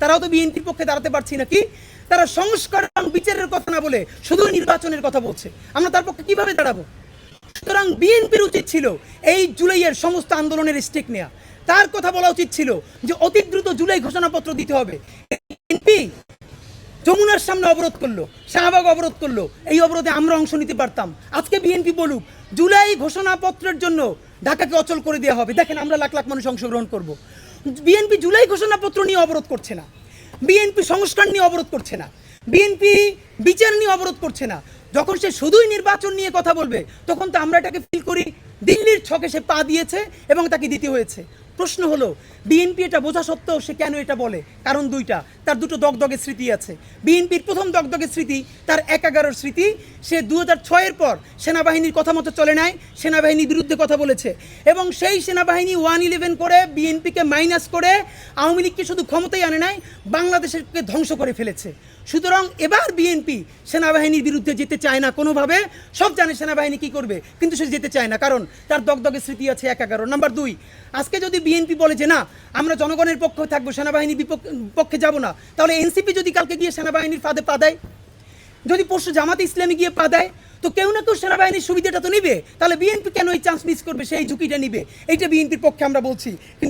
তারাও তো বিএনপির পক্ষে দাঁড়াতে পারছি নাকি? তারা সংস্কার এবং বিচারের কথা না বলে শুধু নির্বাচনের কথা বলছে। আমরা তার পক্ষে কীভাবে দাঁড়াবো? সুতরাং বিএনপির উচিত ছিল এই জুলাইয়ের সমস্ত আন্দোলনের স্টেক নেওয়া তার কথা বলা উচিত ছিল যে অতি দ্রুত জুলাই ঘোষণাপত্র দিতে হবে। বিএনপি যমুনার সামনে অবরোধ করল, শাহবাগ অবরোধ করল। এই অবরোধে আমরা অংশ নিতে পারতাম। আজকে বিএনপি বলুক, জুলাই ঘোষণাপত্রের জন্য ঢাকাকে অচল করে দেওয়া হবে। দেখেন আমরা লাখ লাখ মানুষ অংশগ্রহণ করব। বিএনপি জুলাই ঘোষণাপত্র নিয়ে অবরোধ করছে না। বিএনপি সংস্কার নিয়ে অবরোধ করছে না। বিএনপি বিচার নিয়ে অবরোধ করছে না। যখন সে শুধুই নির্বাচন নিয়ে কথা বলবে, তখন তো আমরা এটাকে ফিল করি, দিল্লির ছকে সে পা দিয়েছে এবং তাকে দিতে হয়েছে। প্রশ্ন হলো, বিএনপি এটা বোঝা সত্ত্বেও সে কেন এটা বলে? কারণ দুইটা, তার দুটো দগদগের স্মৃতি আছে। বিএনপির প্রথম দগদগের স্মৃতি, তার এক এগারোর স্মৃতি, সে দু হাজার ছয়ের পর সেনাবাহিনীর কথা মতো চলে নাই, সেনাবাহিনীর বিরুদ্ধে কথা বলেছে। এবং সেই সেনাবাহিনী ওয়ান ইলেভেন করে, বিএনপিকে মাইনাস করে, আওয়ামী লীগকে শুধু ক্ষমতায় আনে নাই, বাংলাদেশকে ধ্বংস করে ফেলেছে। সুতরাং এবার বিএনপি সেনাবাহিনীর বিরুদ্ধে যেতে চায় না কোনোভাবে, সব জানে সেনাবাহিনী কি করবে, কিন্তু সে যেতে চায় না। কারণ তার দগদগে স্মৃতি আছে এক এগারো নাম্বার দুই, আজকে যদি বিএনপি বলে যে, না, আমরা জনগণের পক্ষে থাকব সেনাবাহিনীর পক্ষে যাব না। তাহলে এনসিপি যদি কালকে গিয়ে সেনাবাহিনীর ফাঁদে পা দেয়? যদি পরশু জামাতে ইসলামী গিয়ে পা দেয়, তো কেউ না কেউ সেনাবাহিনীর সুবিধাটা তো নিবে। তাহলে বিএনপি কেন এই চান্স মিস করবে, সেই ঝুঁকিটা নিবে? এইটা বিএনপির পক্ষে আমরা বলছি। কিন্তু